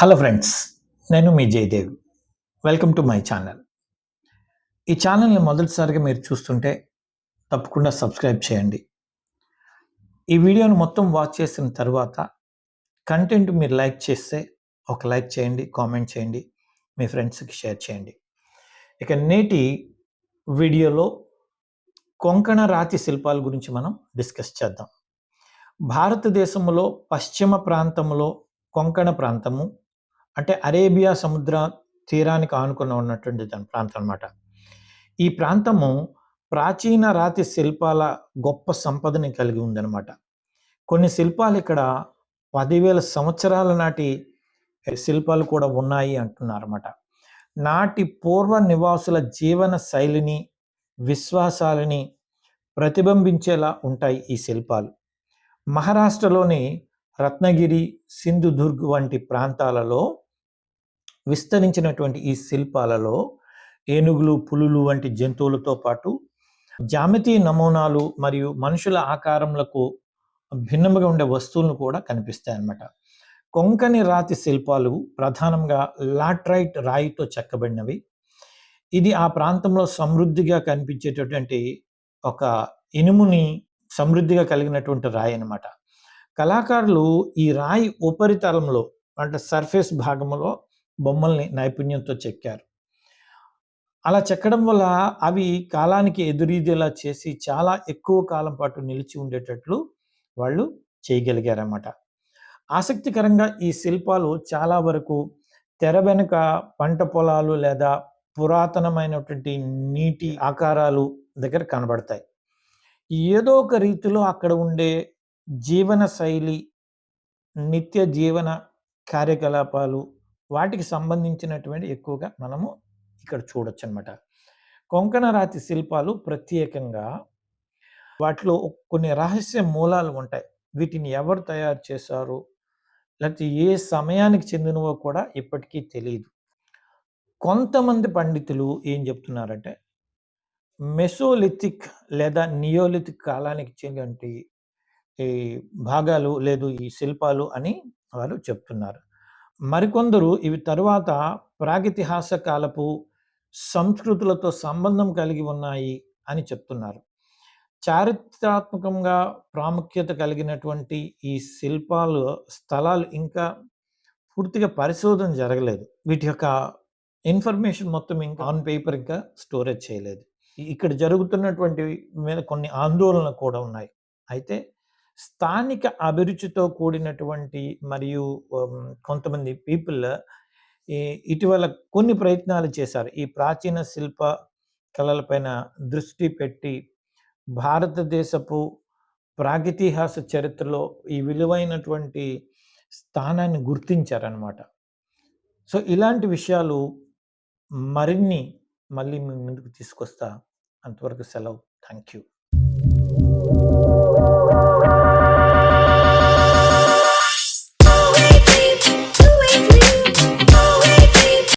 Hello friends నేను మీ Jayadev. Welcome to my channel ఈ ఛానల్ని మొదటిసారిగా మీరు చూస్తుంటే తప్పకుండా సబ్స్క్రైబ్ చేయండి. ఈ వీడియోను మొత్తం వాచ్ చేసిన తర్వాత కంటెంట్ మీరు లైక్ చేస్తే ఒక లైక్ చేయండి కామెంట్ చేయండి మీ ఫ్రెండ్స్కి షేర్ చేయండి. ఇక నేటి వీడియోలో కొంకణ రాతి శిల్పాల గురించి మనం డిస్కస్ చేద్దాం. భారతదేశంలో పశ్చిమ ప్రాంతంలో కొంకణ ప్రాంతము అంటే అరేబియా సముద్ర తీరానికి ఆనుకున్న ఉన్నటువంటి దాని ప్రాంతం అనమాట ఈ ప్రాంతము ప్రాచీన రాతి శిల్పాల గొప్ప సంపదని కలిగి ఉందన్నమాట. కొన్ని శిల్పాలు ఇక్కడ పదివేల సంవత్సరాల నాటి శిల్పాలు కూడా ఉన్నాయి అంటున్నారన్నమాట. నాటి పూర్వ నివాసుల జీవన శైలిని విశ్వాసాలని ప్రతిబింబించేలా ఉంటాయి ఈ శిల్పాలు. మహారాష్ట్రలోని రత్నగిరి సింధుదుర్గ్ వంటి ప్రాంతాలలో విస్తరించినటువంటి ఈ శిల్పాలలో ఏనుగులు పులులు వంటి జంతువులతో పాటు జామితీ నమూనాలు మరియు మనుషుల ఆకారములకు భిన్నముగా ఉండే వస్తువులను కూడా కనిపిస్తాయి అన్నమాట కొంకణి రాతి శిల్పాలు ప్రధానంగా లాట్రైట్ రాయితో చెక్కబడినవి. ఇది ఆ ప్రాంతంలో సమృద్ధిగా కనిపించేటటువంటి ఒక ఇనుముని సమృద్ధిగా కలిగినటువంటి రాయి అనమాట కళాకారులు ఈ రాయి ఉపరితలంలో అంటే సర్ఫేస్ భాగంలో బొమ్మల్ని నైపుణ్యంతో చెక్కారు. అలా చెక్కడం వల్ల అవి కాలానికి ఎదురీదేలా చేసి చాలా ఎక్కువ కాలం పాటు నిలిచి ఉండేటట్లు వాళ్ళు చేయగలిగారన్నమాట. ఆసక్తికరంగా ఈ శిల్పాలు చాలా వరకు తెర వెనుక పంట పొలాలు లేదా పురాతనమైనటువంటి నీటి ఆకారాలు దగ్గర కనబడతాయి. ఏదో ఒక రీతిలో అక్కడ ఉండే జీవన శైలి నిత్య జీవన కార్యకలాపాలు వాటికి సంబంధించినటువంటి ఎక్కువగా మనము ఇక్కడ చూడొచ్చు అనమాట కొంకణ రాతి శిల్పాలు ప్రత్యేకంగా వాటిలో కొన్ని రహస్య మూలాలు ఉంటాయి. వీటిని ఎవరు తయారు చేశారు? లేకపోతే ఏ సమయానికి చెందినవో కూడా ఇప్పటికీ తెలియదు కొంతమంది పండితులు ఏం చెప్తున్నారంటే మెసోలిథిక్ లేదా నియోలిథిక్ కాలానికి చెందిన ఈ భాగాలు లేదు ఈ శిల్పాలు అని వారు చెప్తున్నారు. మరికొందరు ఇవి తరువాత ప్రాగితిహాస కాలపు సంస్కృతులతో సంబంధం కలిగి ఉన్నాయి అని చెప్తున్నారు. చారిత్రాత్మకంగా ప్రాముఖ్యత కలిగినటువంటి ఈ శిల్పాలు స్థలాలు ఇంకా పూర్తిగా పరిశోధన జరగలేదు. వీటి యొక్క ఇన్ఫర్మేషన్ మొత్తం ఇంకా ఆన్ పేపర్ ఇంకా స్టోరేజ్ చేయలేదు. ఇక్కడ జరుగుతున్నటువంటి మీద కొన్ని ఆందోళనలు కూడా ఉన్నాయి. అయితే స్థానిక అభిరుచితో కూడినటువంటి మరియు కొంతమంది పీపుల్ ఇటీవల కొన్ని ప్రయత్నాలు చేశారు. ఈ ప్రాచీన శిల్ప కళలపైన దృష్టి పెట్టి భారతదేశపు ప్రాగితిహాస చరిత్రలో ఈ విలువైనటువంటి స్థానాన్ని గుర్తించారనమాట సో ఇలాంటి విషయాలు మరిన్ని మళ్ళీ మీ ముందుకు తీసుకొస్తా. అంతవరకు సెలవు. Thank you